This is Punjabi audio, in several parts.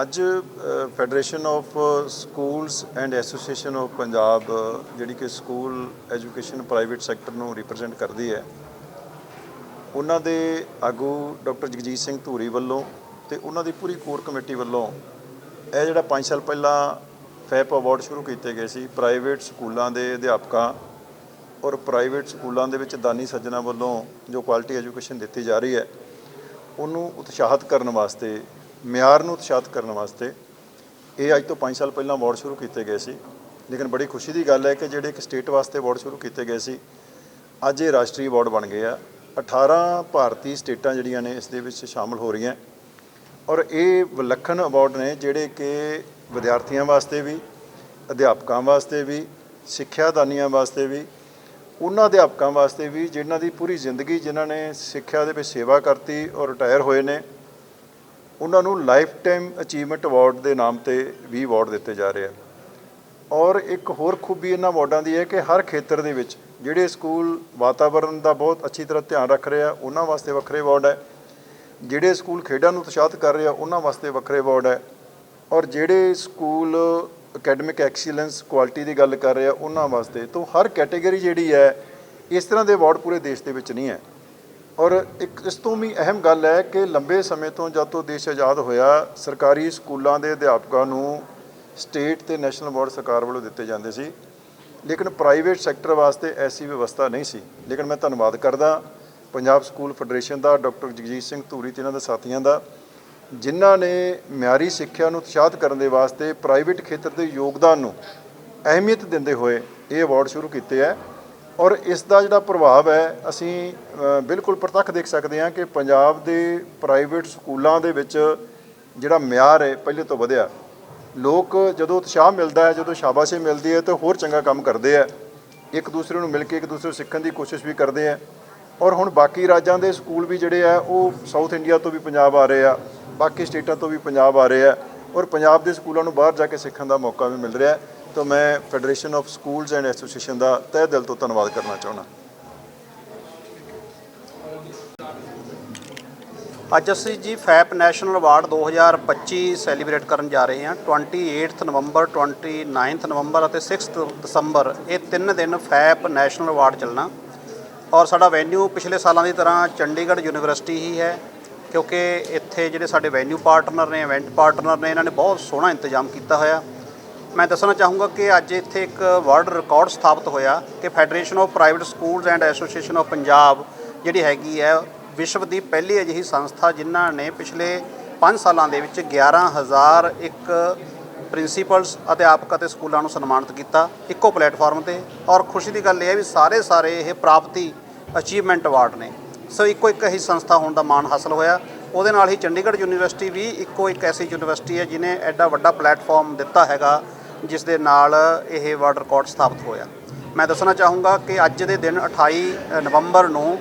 ਅੱਜ federation of schools and association of Punjab ਜਿਹੜੀ ਕਿ ਸਕੂਲ ਐਜੂਕੇਸ਼ਨ ਪ੍ਰਾਈਵੇਟ ਸੈਕਟਰ ਨੂੰ ਰਿਪਰੈਜ਼ੈਂਟ ਕਰਦੀ ਹੈ, ਉਹਨਾਂ ਦੇ ਆਗੂ ਡਾਕਟਰ ਜਗਜੀਤ ਸਿੰਘ ਧੂਰੀ ਵੱਲੋਂ ਤੇ ਉਹਨਾਂ ਦੀ ਪੂਰੀ ਕੋਰ ਕਮੇਟੀ ਵੱਲੋਂ ਇਹ ਜਿਹੜਾ 5 ਸਾਲ ਪਹਿਲਾਂ ਫੈਪ ਅਵਾਰਡ ਸ਼ੁਰੂ ਕੀਤੇ ਗਏ ਸੀ ਪ੍ਰਾਈਵੇਟ ਸਕੂਲਾਂ ਦੇ ਅਧਿਆਪਕਾਂ ਔਰ ਪ੍ਰਾਈਵੇਟ ਸਕੂਲਾਂ ਦੇ ਵਿੱਚ ਦਾਨੀ ਸੱਜਣਾ ਵੱਲੋਂ ਜੋ ਕੁਆਲਿਟੀ ਐਜੂਕੇਸ਼ਨ ਦਿੱਤੀ ਜਾ ਰਹੀ ਹੈ, ਉਹਨੂੰ ਉਤਸ਼ਾਹਿਤ ਕਰਨ ਵਾਸਤੇ ਮਿਆਰ ਨੂੰ ਉਤਸ਼ਾਹਿਤ ਕਰਨ ਵਾਸਤੇ ਇਹ ਅੱਜ ਤੋਂ 5 ਸਾਲ ਪਹਿਲਾਂ ਅਵਾਰਡ ਸ਼ੁਰੂ ਕੀਤੇ ਗਏ ਸੀ। ਲੇਕਿਨ ਬੜੀ ਖੁਸ਼ੀ ਦੀ ਗੱਲ ਹੈ ਕਿ ਜਿਹੜੇ ਇੱਕ ਸਟੇਟ ਵਾਸਤੇ ਅਵਾਰਡ ਸ਼ੁਰੂ ਕੀਤੇ ਗਏ ਸੀ, ਅੱਜ ਇਹ ਰਾਸ਼ਟਰੀ ਅਵਾਰਡ ਬਣ ਗਏ ਆ। 18 ਭਾਰਤੀ ਸਟੇਟਾਂ ਜਿਹੜੀਆਂ ਨੇ ਇਸ ਦੇ ਵਿੱਚ ਸ਼ਾਮਲ ਹੋ ਰਹੀਆਂ। ਔਰ ਇਹ ਵਿਲੱਖਣ ਅਵਾਰਡ ਨੇ ਜਿਹੜੇ ਕਿ ਵਿਦਿਆਰਥੀਆਂ ਵਾਸਤੇ ਵੀ, ਅਧਿਆਪਕਾਂ ਵਾਸਤੇ ਵੀ ਸਿੱਖਿਆ ਦਾਨੀਆਂ ਵਾਸਤੇ ਵੀ, ਉਹਨਾਂ ਅਧਿਆਪਕਾਂ ਵਾਸਤੇ ਵੀ, ਜਿਨ੍ਹਾਂ ਦੀ ਪੂਰੀ ਜ਼ਿੰਦਗੀ ਜਿਨ੍ਹਾਂ ਨੇ ਸਿੱਖਿਆ ਦੇ ਵਿੱਚ ਸੇਵਾ ਕਰਤੀ ਔਰ ਰਿਟਾਇਰ ਹੋਏ ਨੇ ਉਹਨਾਂ ਨੂੰ ਲਾਈਫ ਟਾਈਮ ਅਚੀਵਮੈਂਟ ਅਵਾਰਡ ਦੇ ਨਾਮ ਤੇ ਵੀ ਅਵਾਰਡ ਦਿੱਤੇ ਜਾ ਰਹੇ ਆ। ਔਰ ਇੱਕ ਹੋਰ ਖੂਬੀ ਇਹਨਾਂ ਅਵਾਰਡਾਂ ਦੀ ਹੈ ਕਿ ਹਰ ਖੇਤਰ ਦੇ ਵਿੱਚ ਜਿਹੜੇ ਸਕੂਲ ਵਾਤਾਵਰਣ ਦਾ ਬਹੁਤ ਅੱਛੀ ਤਰ੍ਹਾਂ ਧਿਆਨ ਰੱਖ ਰਹੇ ਆ, ਉਹਨਾਂ ਵਾਸਤੇ ਵੱਖਰੇ ਅਵਾਰਡ ਹੈ। ਜਿਹੜੇ ਸਕੂਲ ਖੇਡਾਂ ਨੂੰ ਉਤਸ਼ਾਹਿਤ ਕਰ ਰਹੇ ਆ, ਉਹਨਾਂ ਵਾਸਤੇ ਵੱਖਰੇ ਅਵਾਰਡ ਹੈ। ਔਰ ਜਿਹੜੇ ਸਕੂਲ ਅਕੈਡਮਿਕ ਐਕਸੀਲੈਂਸ ਕੁਆਲਿਟੀ ਦੀ ਗੱਲ ਕਰ ਰਹੇ ਆ, ਉਹਨਾਂ ਵਾਸਤੇ, ਤੋਂ ਹਰ ਕੈਟਾਗਰੀ ਜਿਹੜੀ ਹੈ, ਇਸ ਤਰ੍ਹਾਂ ਦੇ ਅਵਾਰਡ ਪੂਰੇ ਦੇਸ਼ ਦੇ ਵਿੱਚ ਨਹੀਂ ਹੈ। ਔਰ ਇੱਕ ਇਸ ਤੋਂ ਵੀ ਅਹਿਮ ਗੱਲ ਹੈ ਕਿ ਲੰਬੇ ਸਮੇਂ ਤੋਂ ਜਦ ਤੋਂ ਦੇਸ਼ ਆਜ਼ਾਦ ਹੋਇਆ, ਸਰਕਾਰੀ ਸਕੂਲਾਂ ਦੇ ਅਧਿਆਪਕਾਂ ਨੂੰ ਸਟੇਟ ਤੇ ਨੈਸ਼ਨਲ ਅਵਾਰਡ ਸਰਕਾਰ ਵੱਲੋਂ ਦਿੱਤੇ ਜਾਂਦੇ ਸੀ। ਲੇਕਿਨ ਪ੍ਰਾਈਵੇਟ ਸੈਕਟਰ ਵਾਸਤੇ ਐਸੀ ਵਿਵਸਥਾ ਨਹੀਂ ਸੀ। ਲੇਕਿਨ ਮੈਂ ਧੰਨਵਾਦ ਕਰਦਾ ਪੰਜਾਬ ਸਕੂਲ ਫੈਡਰੇਸ਼ਨ ਦਾ, ਡਾਕਟਰ ਜਗਜੀਤ ਸਿੰਘ ਧੂਰੀ ਤੇ ਇਹਨਾਂ ਦੇ ਸਾਥੀਆਂ ਦਾ, ਜਿਨ੍ਹਾਂ ਨੇ ਮਿਆਰੀ ਸਿੱਖਿਆ ਨੂੰ ਉਤਸ਼ਾਹਿਤ ਕਰਨ ਦੇ ਵਾਸਤੇ ਪ੍ਰਾਈਵੇਟ ਖੇਤਰ ਦੇ ਯੋਗਦਾਨ ਨੂੰ ਅਹਿਮੀਅਤ ਦਿੰਦੇ ਹੋਏ ਇਹ ਅਵਾਰਡ ਸ਼ੁਰੂ ਕੀਤੇ ਹੈ। ਔਰ ਇਸ ਦਾ ਜਿਹੜਾ ਪ੍ਰਭਾਵ ਹੈ, ਅਸੀਂ ਬਿਲਕੁਲ ਪ੍ਰਤੱਖ ਦੇਖ ਸਕਦੇ ਹਾਂ ਕਿ ਪੰਜਾਬ ਦੇ ਪ੍ਰਾਈਵੇਟ ਸਕੂਲਾਂ ਦੇ ਵਿੱਚ ਜਿਹੜਾ ਮਿਆਰ ਹੈ ਪਹਿਲੇ ਤੋਂ ਵਧਿਆ। ਲੋਕ ਜਦੋਂ ਉਤਸ਼ਾਹ ਮਿਲਦਾ ਹੈ, ਜਦੋਂ ਸ਼ਾਬਾਸ਼ੀ ਮਿਲਦੀ ਹੈ, ਤਾਂ ਹੋਰ ਚੰਗਾ ਕੰਮ ਕਰਦੇ ਆ ਇੱਕ ਦੂਸਰੇ ਨੂੰ ਮਿਲ ਕੇ, ਇੱਕ ਦੂਸਰੇ ਨੂੰ ਸਿੱਖਣ ਦੀ ਕੋਸ਼ਿਸ਼ ਵੀ ਕਰਦੇ ਆ ਔਰ ਹੁਣ ਬਾਕੀ ਰਾਜਾਂ ਦੇ ਸਕੂਲ ਵੀ ਜਿਹੜੇ ਆ ਉਹ ਸਾਊਥ ਇੰਡੀਆ ਤੋਂ ਵੀ ਪੰਜਾਬ ਆ ਰਹੇ ਆ, ਬਾਕੀ ਸਟੇਟਾਂ ਤੋਂ ਵੀ ਪੰਜਾਬ ਆ ਰਹੇ ਆ। ਔਰ ਪੰਜਾਬ ਦੇ ਸਕੂਲਾਂ ਨੂੰ ਬਾਹਰ ਜਾ ਕੇ ਸਿੱਖਣ ਦਾ ਮੌਕਾ ਵੀ ਮਿਲ ਰਿਹਾ ਹੈ। ਤਾਂ ਮੈਂ federation of schools and association ਦਾ ਤਹਿ ਦਿਲ ਤੋਂ ਧੰਨਵਾਦ ਕਰਨਾ ਚਾਹੁੰਦਾ। ਅੱਜ ਅਸੀਂ ਜੀ ਫੈਪ ਨੈਸ਼ਨਲ ਅਵਾਰਡ 2025 ਸੈਲੀਬ੍ਰੇਟ ਕਰਨ ਜਾ ਰਹੇ ਹਾਂ। 28th ਨਵੰਬਰ 29th ਨਵੰਬਰ ਅਤੇ 6th ਦਸੰਬਰ ਇਹ ਤਿੰਨ ਦਿਨ ਫੈਪ ਨੈਸ਼ਨਲ ਅਵਾਰਡ ਚੱਲਣਾ। ਔਰ ਸਾਡਾ ਵੈਨਿਊ ਪਿਛਲੇ ਸਾਲਾਂ ਦੀ ਤਰ੍ਹਾਂ ਚੰਡੀਗੜ੍ਹ ਯੂਨੀਵਰਸਿਟੀ ਹੀ ਹੈ, ਕਿਉਂਕਿ ਇੱਥੇ ਜਿਹੜੇ ਸਾਡੇ ਵੈਨਿਊ ਪਾਰਟਨਰ ਨੇ ਇਵੈਂਟ ਪਾਰਟਨਰ ਨੇ, ਇਹਨਾਂ ਨੇ ਬਹੁਤ ਸੋਹਣਾ ਇੰਤਜ਼ਾਮ ਕੀਤਾ ਹੋਇਆ। ਮੈਂ ਦੱਸਣਾ ਚਾਹੂੰਗਾ ਕਿ ਅੱਜ ਇੱਥੇ ਇੱਕ ਵਰਲਡ ਰਿਕਾਰਡ ਸਥਾਪਿਤ ਹੋਇਆ ਕਿ federation of private schools and association of Punjab ਜਿਹੜੀ ਹੈਗੀ ਹੈ, ਵਿਸ਼ਵ ਦੀ ਪਹਿਲੀ ਅਜਿਹੀ ਸੰਸਥਾ ਜਿਨ੍ਹਾਂ ਨੇ ਪਿਛਲੇ 5 ਸਾਲਾਂ ਦੇ ਵਿੱਚ 11000 ਇੱਕ ਪ੍ਰਿੰਸੀਪਲਸ ਅਧਿਆਪਕ ਅਤੇ ਸਕੂਲਾਂ ਨੂੰ ਸਨਮਾਨਿਤ ਕੀਤਾ ਇੱਕੋ ਪਲੇਟਫਾਰਮ ਤੇ ਔਰ ਖੁਸ਼ੀ ਦੀ ਗੱਲ ਇਹ ਹੈ ਵੀ ਸਾਰੇ ਸਾਰੇ ਇਹ ਪ੍ਰਾਪਤੀ ਅਚੀਵਮੈਂਟ ਅਵਾਰਡ ਨੇ। ਸੋ ਇੱਕੋ ਇੱਕ ਹੀ ਸੰਸਥਾ ਹੋਣ ਦਾ ਮਾਣ ਹਾਸਲ ਹੋਇਆ। ਉਹਦੇ ਨਾਲ ਹੀ ਚੰਡੀਗੜ੍ਹ ਯੂਨੀਵਰਸਿਟੀ ਵੀ ਇੱਕੋ ਇੱਕ ਐਸੀ ਯੂਨੀਵਰਸਿਟੀ ਹੈ ਜਿਨੇ ਐਡਾ ਵੱਡਾ ਪਲੇਟਫਾਰਮ ਦਿੱਤਾ ਹੈਗਾ ਜਿਸ ਦੇ ਨਾਲ ਇਹ ਵਰਲਡ ਰਿਕਾਰਡ ਸਥਾਪਿਤ ਹੋਇਆ। ਮੈਂ ਦੱਸਣਾ ਚਾਹੂੰਗਾ ਕਿ ਅੱਜ ਦੇ ਦਿਨ 28 ਨਵੰਬਰ ਨੂੰ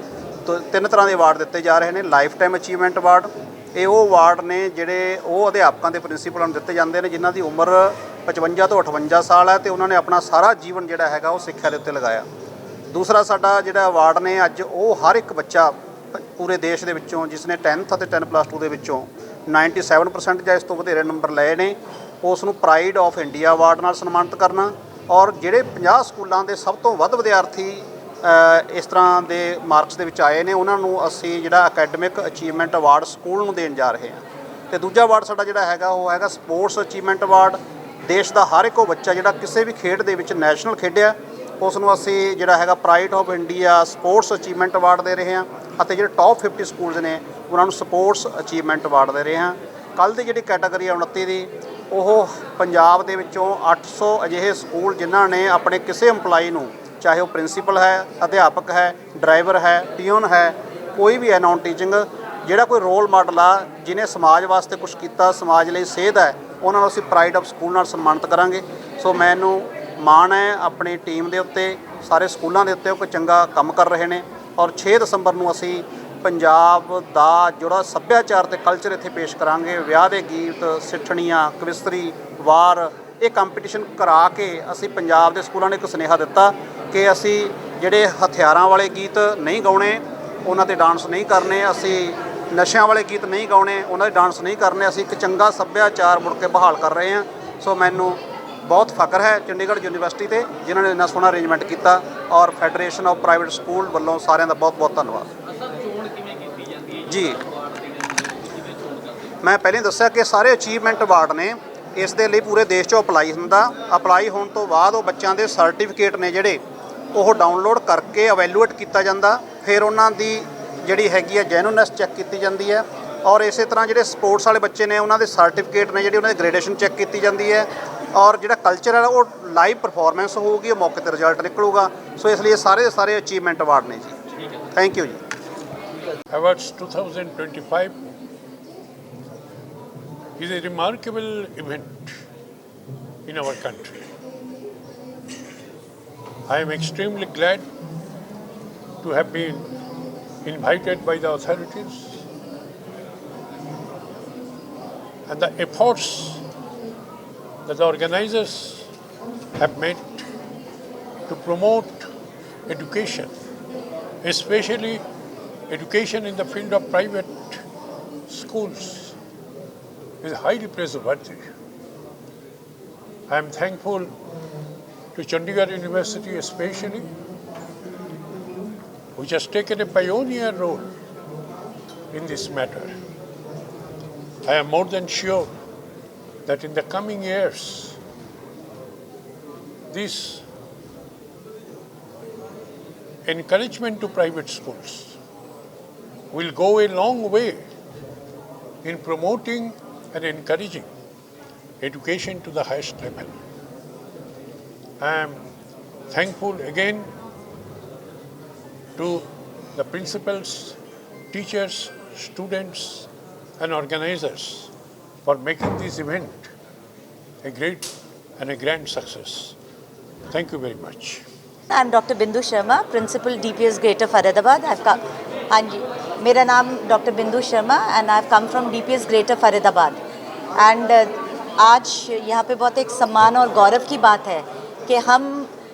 ਤ- ਤਿੰਨ ਤਰ੍ਹਾਂ ਦੇ ਅਵਾਰਡ ਦਿੱਤੇ ਜਾ ਰਹੇ ਨੇ ਲਾਈਫ ਟਾਈਮ ਅਚੀਵਮੈਂਟ ਅਵਾਰਡ ਇਹ ਉਹ ਅਵਾਰਡ ਨੇ ਜਿਹੜੇ ਉਹ ਅਧਿਆਪਕਾਂ ਦੇ ਪ੍ਰਿੰਸੀਪਲਾਂ ਨੂੰ ਦਿੱਤੇ ਜਾਂਦੇ ਨੇ, ਜਿਨ੍ਹਾਂ ਦੀ ਉਮਰ 55 ਤੋਂ 58 ਸਾਲ ਹੈ ਤੇ ਉਹਨਾਂ ਨੇ ਆਪਣਾ ਸਾਰਾ ਜੀਵਨ ਜਿਹੜਾ ਹੈਗਾ ਉਹ ਸਿੱਖਿਆ ਦੇ ਉੱਤੇ ਲਗਾਇਆ। ਦੂਸਰਾ ਸਾਡਾ ਜਿਹੜਾ ਅਵਾਰਡ ਨੇ, ਅੱਜ ਉਹ ਹਰ ਇੱਕ ਬੱਚਾ ਪੂਰੇ ਦੇਸ਼ ਦੇ ਵਿੱਚੋਂ, ਜਿਸ ਨੇ 10th ਅਤੇ 10 ਪਲੱਸ 2 ਦੇ ਵਿੱਚੋਂ 97% ਜਾਂ ਇਸ ਤੋਂ ਵਧੇਰੇ ਨੰਬਰ ਲਏ ਨੇ। ਉਸ ਨੂੰ ਪ੍ਰਾਈਡ ਆਫ ਇੰਡੀਆ ਅਵਾਰਡ ਨਾਲ ਸਨਮਾਨਿਤ ਕਰਨਾ ਔਰ ਜਿਹੜੇ 50 ਸਕੂਲਾਂ ਦੇ ਸਭ ਤੋਂ ਵੱਧ ਵਿਦਿਆਰਥੀ ਇਸ ਤਰ੍ਹਾਂ ਦੇ ਮਾਰਕਸ ਦੇ ਵਿੱਚ ਆਏ ਨੇ, ਉਹਨਾਂ ਨੂੰ ਅਸੀਂ ਜਿਹੜਾ ਅਕੈਡਮਿਕ ਅਚੀਵਮੈਂਟ ਅਵਾਰਡ ਸਕੂਲ ਨੂੰ ਦੇਣ ਜਾ ਰਹੇ ਹਾਂ। ਤੇ ਦੂਜਾ ਅਵਾਰਡ ਸਾਡਾ ਜਿਹੜਾ ਹੈਗਾ, ਉਹ ਹੈਗਾ ਸਪੋਰਟਸ ਅਚੀਵਮੈਂਟ ਅਵਾਰਡ ਦੇਸ਼ ਦਾ ਹਰ ਇੱਕੋ ਬੱਚਾ ਜਿਹੜਾ ਕਿਸੇ ਵੀ ਖੇਡ ਦੇ ਵਿੱਚ ਨੈਸ਼ਨਲ ਖੇਡਿਆ, ਉਸ ਨੂੰ ਅਸੀਂ ਜਿਹੜਾ ਹੈਗਾ pride of India sports achievement award ਦੇ ਰਹੇ ਹਾਂ ਅਤੇ ਜਿਹੜੇ ਟੌਪ 50 ਸਕੂਲਸ ਨੇ, ਉਹਨਾਂ ਨੂੰ ਸਪੋਰਟਸ ਅਚੀਵਮੈਂਟ ਅਵਾਰਡ ਦੇ ਰਹੇ ਹਾਂ। ਕੱਲ ਦੀ ਜਿਹੜੀ ਕੈਟਾਗਰੀ ਹੈ 29 ਦੀ ਉਹ ਪੰਜਾਬ ਦੇ ਵਿੱਚੋਂ 800 ਅਜਿਹੇ ਸਕੂਲ ਜਿਨ੍ਹਾਂ ਨੇ ਆਪਣੇ ਕਿਸੇ EMPLOYE ਨੂੰ, ਚਾਹੇ ਉਹ ਪ੍ਰਿੰਸੀਪਲ ਹੈ, ਅਧਿਆਪਕ ਹੈ ਡਰਾਈਵਰ ਹੈ ਟਿਊਨ ਹੈ, ਕੋਈ ਵੀ ਹੈ ਨਾਨ ਟੀਚਿੰਗ ਜਿਹੜਾ ਕੋਈ ਰੋਲ ਮਾਡਲ ਆ ਜਿਨੇ ਸਮਾਜ ਵਾਸਤੇ ਕੁਝ ਕੀਤਾ, ਸਮਾਜ ਲਈ ਸੇਧ ਹੈ, ਉਹਨਾਂ ਨੂੰ ਅਸੀਂ ਪ੍ਰਾਈਡ ਆਫ ਸਕੂਲ ਨਾਲ ਸਨਮਾਨਿਤ ਕਰਾਂਗੇ। ਸੋ ਮੈਨੂੰ ਮਾਣ ਹੈ ਆਪਣੀ ਟੀਮ ਦੇ ਉੱਤੇ, ਸਾਰੇ ਸਕੂਲਾਂ ਦੇ ਉੱਤੇ ਉਹ ਕੋਈ ਚੰਗਾ ਕੰਮ ਕਰ ਰਹੇ ਨੇ। ਔਰ 6 ਦਸੰਬਰ ਨੂੰ ਅਸੀਂ ਪੰਜਾਬ ਦਾ ਜਿਹੜਾ ਸੱਭਿਆਚਾਰ ਤੇ ਕਲਚਰ ਇੱਥੇ ਪੇਸ਼ ਕਰਾਂਗੇ। ਵਿਆਹ ਦੇ ਗੀਤ, ਸਿੱਠਣੀਆਂ, ਕਵਿਸਤਰੀ, ਵਾਰ, ਇਹ ਕੰਪੀਟੀਸ਼ਨ ਕਰਾ ਕੇ ਅਸੀਂ ਪੰਜਾਬ ਦੇ ਸਕੂਲਾਂ ਨੇ ਇੱਕ ਸੁਨੇਹਾ ਦਿੱਤਾ ਕਿ ਅਸੀਂ ਜਿਹੜੇ ਹਥਿਆਰਾਂ ਵਾਲੇ ਗੀਤ ਨਹੀਂ ਗਾਉਣੇ, ਉਹਨਾਂ ਤੇ ਡਾਂਸ ਨਹੀਂ ਕਰਨੇ, ਅਸੀਂ ਨਸ਼ਿਆਂ ਵਾਲੇ ਗੀਤ ਨਹੀਂ ਗਾਉਣੇ, ਉਹਨਾਂ ਦੇ ਡਾਂਸ ਨਹੀਂ ਕਰਨੇ, ਅਸੀਂ ਇੱਕ ਚੰਗਾ ਸੱਭਿਆਚਾਰ ਮੁੜ ਕੇ ਬਹਾਲ ਕਰ ਰਹੇ ਹਾਂ। ਸੋ ਮੈਨੂੰ ਬਹੁਤ ਫਖਰ ਹੈ ਚੰਡੀਗੜ੍ਹ ਯੂਨੀਵਰਸਿਟੀ ਤੇ, ਜਿਨ੍ਹਾਂ ਨੇ ਇੰਨਾ ਸੋਹਣਾ ਅਰੇਂਜਮੈਂਟ ਕੀਤਾ ਔਰ ਫੈਡਰੇਸ਼ਨ ਆਫ ਪ੍ਰਾਈਵੇਟ ਸਕੂਲ ਵੱਲੋਂ ਸਾਰਿਆਂ ਦਾ ਬਹੁਤ ਬਹੁਤ ਧੰਨਵਾਦ। ਜੀ। ਮੈਂ ਪਹਿਲਾਂ ਦੱਸਿਆ ਕਿ ਸਾਰੇ ਅਚੀਵਮੈਂਟ ਅਵਾਰਡ ਨੇ ਇਸ ਦੇ ਲਈ ਪੂਰੇ ਦੇਸ਼ 'ਚੋਂ ਅਪਲਾਈ ਹੁੰਦਾ। ਅਪਲਾਈ ਹੋਣ ਤੋਂ ਬਾਅਦ ਉਹ ਬੱਚਿਆਂ ਦੇ ਸਰਟੀਫਿਕੇਟ ਨੇ ਜਿਹੜੇ ਉਹ ਡਾਊਨਲੋਡ ਕਰਕੇ ਇਵੈਲੂਏਟ ਕੀਤਾ ਜਾਂਦਾ। ਫਿਰ ਉਹਨਾਂ ਦੀ ਜਿਹੜੀ ਹੈਗੀ ਹੈ ਜੈਨੂਨੈਸ ਚੈੱਕ ਕੀਤੀ ਜਾਂਦੀ ਹੈ। ਔਰ ਇਸੇ ਤਰ੍ਹਾਂ ਜਿਹੜੇ ਸਪੋਰਟਸ ਵਾਲੇ ਬੱਚੇ ਨੇ ਉਹਨਾਂ ਦੇ ਸਰਟੀਫਿਕੇਟ ਨੇ ਜਿਹੜੇ ਉਹਨਾਂ ਦੀ ਗ੍ਰੇਡੇਸ਼ਨ ਚੈੱਕ ਕੀਤੀ ਜਾਂਦੀ ਹੈ। ਔਰ ਜਿਹੜਾ ਕਲਚਰ ਹੈ ਉਹ ਲਾਈਵ ਪਰਫਾਰਮੈਂਸ ਹੋਊਗੀ ਉਹ ਮੌਕੇ ਤੇ ਰਿਜ਼ਲਟ ਨਿਕਲੂਗਾ। ਸੋ ਇਸ ਲਈ ਸਾਰੇ ਸਾਰੇ ਅਚੀਵਮੈਂਟ ਅਵਾਰਡ ਨੇ ਜੀ। ਥੈਂਕ ਯੂ ਜੀ। Awards 2025 is a remarkable event in our country. I am extremely glad to have been invited by the authorities and the efforts that the organizers have made to promote education, especially education in the field of private schools is highly praiseworthy. I am thankful to Chandigarh University especially, which has taken a pioneer role in this matter. I am more than sure that in the coming years, this encouragement to private schools will go a long way in promoting and encouraging education to the highest level. I am thankful again to the principals, teachers, students, and organizers for making this event a great and a grand success. Thank you very much. I'm Dr. Bindu Sharma, Principal DPS Greater Faridabad. I've come, जी मेरा नाम doctor Bindu Sharma and I have come from DPS greater Faridabad and आज यहाँ पे बहुत एक सम्मान और गौरव की बात है कि हम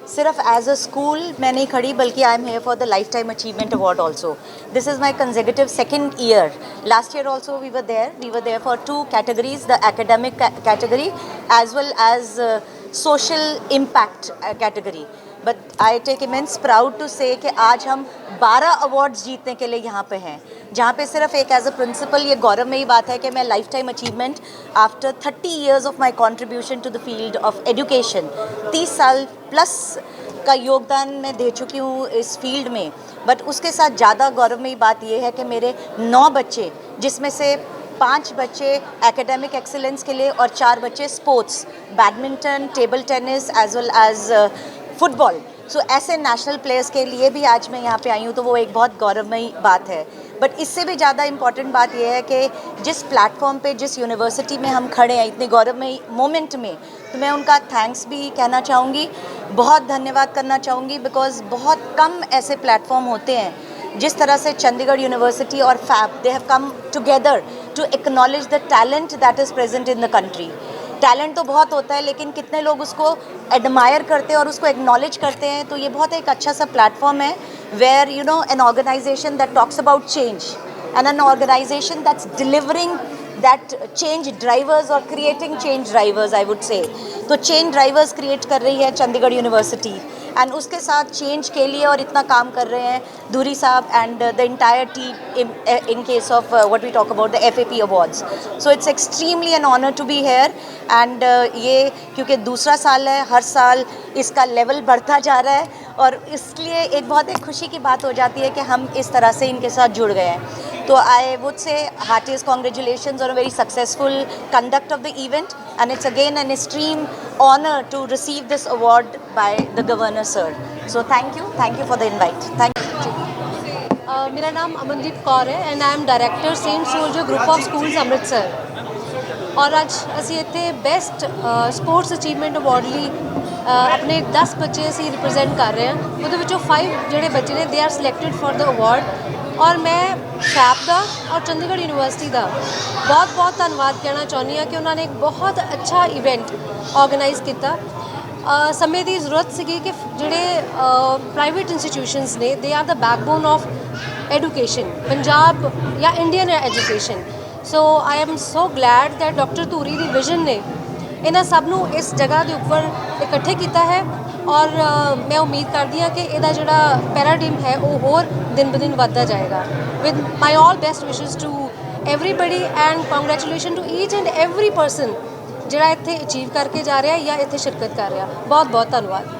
सिर्फ एज अ स्कूल मैं नहीं खड़ी बल्कि I am here for the lifetime achievement award also this is my consecutive second year last year also we were there we were there for two categories the academic ca- category as well as uh, social impact uh, category but I take immense proud to say कि आज हम 12 अवार्ड्स जीतने के लिए यहाँ पे हैं। जहाँ पे सिर्फ़ एक एज अ प्रिंसिपल ये गौरव में ही बात है कि मैं lifetime achievement after 30 years of my contribution to the field of education 30 साल प्लस का योगदान मैं दे चुकी हूँ इस फ़ील्ड में। बट उसके साथ ज़्यादा गौरव में ही बात ये है कि मेरे नौ बच्चे, जिसमें से पाँच बच्चे एकेडमिक एक्सेलेंस के लिए और चार बच्चे sports badminton table tennis as well as football. So ऐसे नेशनल प्लेयर्स के लिए भी आज मैं यहाँ पे आई हूँ तो वो एक बहुत गौरवमयी बात है। बट इससे भी ज़्यादा इंपॉर्टेंट बात यह है कि जिस प्लेटफॉर्म पे, जिस यूनिवर्सिटी में हम खड़े हैं, इतनी गौरवमयी मोमेंट में तो मैं उनका थैंक्स भी कहना चाहूँगी। बहुत धन्यवाद करना चाहूँगी बिकॉज़ बहुत कम ऐसे प्लेटफॉर्म होते हैं, जिस तरह से चंडीगढ़ यूनिवर्सिटी और FAP they have come together to acknowledge the talent that is present in the country talent तो बहुत होता है, लेकिन कितने लोग उसको एडमायर करते हैं और उसको एक्नॉलेज करते हैं तो ये बहुत एक अच्छा सा प्लेटफॉर्म है where you know an organization that talks about change and an organization that's delivering that change drivers और creating change drivers I would say to change drivers create कर रही है चंडीगढ़ यूनिवर्सिटी एंड उसके साथ चेंज के लिए और इतना काम कर रहे हैं Dhuri sahab and the entire team in case of uh, what talk about the the FAP awards. So it's extremely an honor to be here and uh, ये क्योंकि दूसरा साल है हर साल इसका लेवल बढ़ता जा रहा है और इसलिए एक बहुत एक खुशी की बात हो जाती है कि हम इस तरह से इनके साथ जुड़ गए हैं So I would say heartiest congratulations on a very successful conduct of the event and it's again an extreme honor to receive this award by the Governor Sir. So thank you, thank you for the invite. Thank you. My name is Amandeep Kaur, and I am director, director saint soldier group of schools और ਅੱਜ ਅਸੀਂ ਇੱਥੇ ਬੈਸਟ ਸਪੋਰਟਸ ਅਚੀਵਮੈਂਟ ਅਵਾਰਡ ਲਈ ਆਪਣੇ 10 ਬੱਚੇ ਅਸੀਂ ਰਿਪਰੈਜ਼ੈਂਟ ਕਰ ਰਹੇ ਹਾਂ ਉਹਦੇ 5 ਜਿਹੜੇ ਬੱਚੇ ਨੇ they R selected the award ਔਰ ਸ਼ੈਪ ਦਾ ਔਰ ਚੰਡੀਗੜ੍ਹ ਯੂਨੀਵਰਸਿਟੀ ਦਾ। ਬਹੁਤ ਬਹੁਤ ਧੰਨਵਾਦ ਕਹਿਣਾ ਚਾਹੁੰਦੀ ਹਾਂ ਕਿ ਉਹਨਾਂ ਨੇ ਇੱਕ ਬਹੁਤ ਅੱਛਾ ਇਵੈਂਟ ਆਰਗੇਨਾਈਜ਼ ਕੀਤਾ। ਸਮੇਂ ਦੀ ਜ਼ਰੂਰਤ ਸੀਗੀ ਕਿ ਜਿਹੜੇ ਪ੍ਰਾਈਵੇਟ ਇੰਸਟੀਟਿਊਸ਼ਨਸ ਨੇ they are the backbone of education Punjab ਜਾਂ Indian education so I am so glad that Dr. Dhuri the vision ਨੇ ਇਹਨਾਂ ਸਭ ਨੂੰ ਇਸ ਜਗ੍ਹਾ ਦੇ ਉੱਪਰ ਇਕੱਠੇ ਕੀਤਾ ਹੈ। ਔਰ ਮੈਂ ਉਮੀਦ ਕਰਦੀ ਹਾਂ ਕਿ ਇਹਦਾ ਜਿਹੜਾ ਪੈਰਾਡਿਮ ਹੈ ਉਹ ਹੋਰ ਦਿਨ ਬ ਦਿਨ ਵੱਧਦਾ ਜਾਏਗਾ with my all best wishes to everybody and congratulation to each and every person ਜਿਹੜਾ ਇੱਥੇ ਅਚੀਵ ਕਰਕੇ ਜਾ ਰਿਹਾ ਜਾਂ ਇੱਥੇ ਸ਼ਿਰਕਤ ਕਰ ਰਿਹਾ ਬਹੁਤ ਬਹੁਤ ਧੰਨਵਾਦ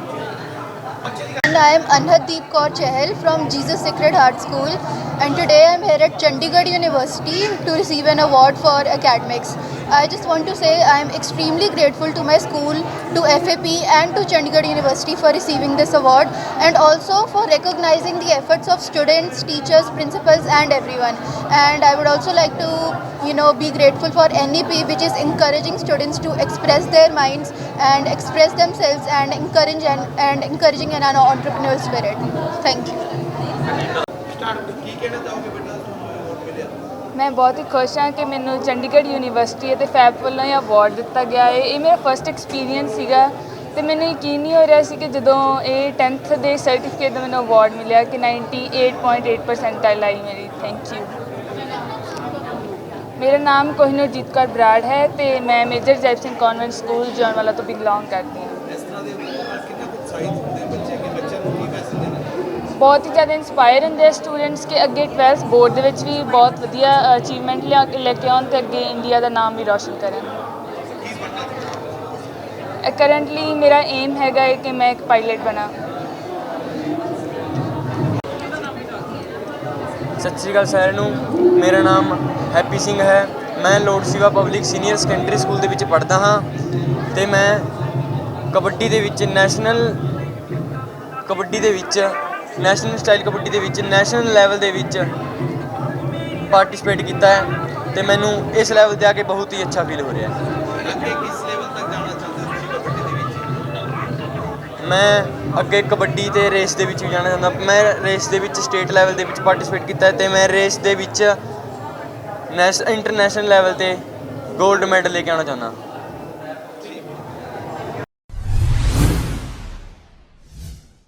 And I am Anhaddeep Kaur Chahal from Jesus Sacred Heart School and today I am here at Chandigarh University to receive an award for academics. I just want to say I am extremely grateful to my school, to FAP and to Chandigarh University for receiving this award and also for recognizing the efforts of students, teachers, principals and everyone. And I would also like to you know be grateful for NEP which is encouraging students to express their minds and express themselves and encourage and, and encouraging an entrepreneurial spirit. Thank you. ਮੈਂ ਬਹੁਤ ਹੀ ਖੁਸ਼ ਹਾਂ ਕਿ ਮੈਨੂੰ ਚੰਡੀਗੜ੍ਹ ਯੂਨੀਵਰਸਿਟੀ ਅਤੇ ਫੈਪ ਵੱਲੋਂ ਇਹ ਅਵਾਰਡ ਦਿੱਤਾ ਗਿਆ ਹੈ। ਇਹ ਮੇਰਾ ਫਰਸਟ ਐਕਸਪੀਰੀਅੰਸ ਸੀਗਾ ਤੇ ਮੈਨੂੰ ਯਕੀਨ ਨਹੀਂ ਹੋ ਰਿਹਾ ਸੀ ਕਿ ਜਦੋਂ ਇਹ 10th ਦੇ ਸਰਟੀਫਿਕੇਟ ਦਾ ਮੈਨੂੰ ਅਵਾਰਡ ਮਿਲਿਆ ਕਿ 98.8 ਪਰਸੈਂਟਾਈਲ ਆਈ ਮੇਰੀ। ਥੈਂਕ ਯੂ ਮੇਰਾ ਨਾਮ ਕੋਹਿਨੂਰਜੀਤ ਕੌਰ ਬਰਾੜ ਹੈ ਤੇ ਮੈਂ major Jaip Singh convent school Jaunwala ਤੋਂ ਬਿਲੋਂਗ ਕਰਦੀ ਹਾਂ। ਬਹੁਤ ਹੀ ਜ਼ਿਆਦਾ ਇਨਸਪਾਇਰ ਹੁੰਦੇ ਆ ਸਟੂਡੈਂਟਸ ਕਿ ਅੱਗੇ 12th ਬੋਰਡ ਦੇ ਵਿੱਚ ਵੀ ਬਹੁਤ ਵਧੀਆ ਅਚੀਵਮੈਂਟ ਲਿਆ ਕੇ ਲੈ ਕੇ ਆਉਣ ਤੇ ਅੱਗੇ ਇੰਡੀਆ ਦਾ ਨਾਮ ਵੀ ਰੌਸ਼ਨ ਕਰਨ। ਕਰੰਟਲੀ ਮੇਰਾ ਏਮ ਹੈਗਾ ਹੈ ਕਿ ਮੈਂ ਇੱਕ ਪਾਇਲਟ ਬਣਾ। ਸਤਿ ਸ਼੍ਰੀ ਅਕਾਲ ਸਾਰਿਆਂ ਨੂੰ। ਮੇਰਾ ਨਾਮ ਹੈਪੀ ਸਿੰਘ ਹੈ। ਮੈਂ ਲੋਰਡ ਸਿਵਾ ਪਬਲਿਕ ਸੀਨੀਅਰ ਸੈਕੰਡਰੀ ਸਕੂਲ ਦੇ ਵਿੱਚ ਪੜ੍ਹਦਾ ਹਾਂ ਤੇ ਮੈਂ ਕਬੱਡੀ ਦੇ ਵਿੱਚ ਨੈਸ਼ਨਲ ਕਬੱਡੀ ਦੇ ਵਿੱਚ ਨੈਸ਼ਨਲ ਸਟਾਈਲ ਕਬੱਡੀ ਦੇ ਵਿੱਚ ਨੈਸ਼ਨਲ ਲੈਵਲ ਦੇ ਵਿੱਚ ਪਾਰਟਿਸਿਪੇਟ ਕੀਤਾ ਹੈ ਤੇ ਮੈਨੂੰ ਇਸ ਲੈਵਲ ਤੇ ਆ ਕੇ ਬਹੁਤ ਹੀ ਅੱਛਾ ਫੀਲ ਹੋ ਰਿਹਾ ਹੈ। ਮੈਂ ਅੱਗੇ ਕਬੱਡੀ ਤੇ ਰੇਸ ਦੇ ਵਿੱਚ ਵੀ ਜਾਣਾ ਚਾਹੁੰਦਾ। ਮੈਂ ਰੇਸ ਦੇ ਵਿੱਚ ਸਟੇਟ ਲੈਵਲ ਦੇ ਵਿੱਚ ਪਾਰਟਿਸਿਪੇਟ ਕੀਤਾ ਹੈ ਤੇ ਮੈਂ ਰੇਸ ਦੇ ਵਿੱਚ ਨੈਸ਼ ਇੰਟਰਨੈਸ਼ਨਲ ਲੈਵਲ ਤੇ 골ਡ ਮੈਡਲ ਲੈ ਕੇ ਆਉਣਾ ਚਾਹੁੰਦਾ।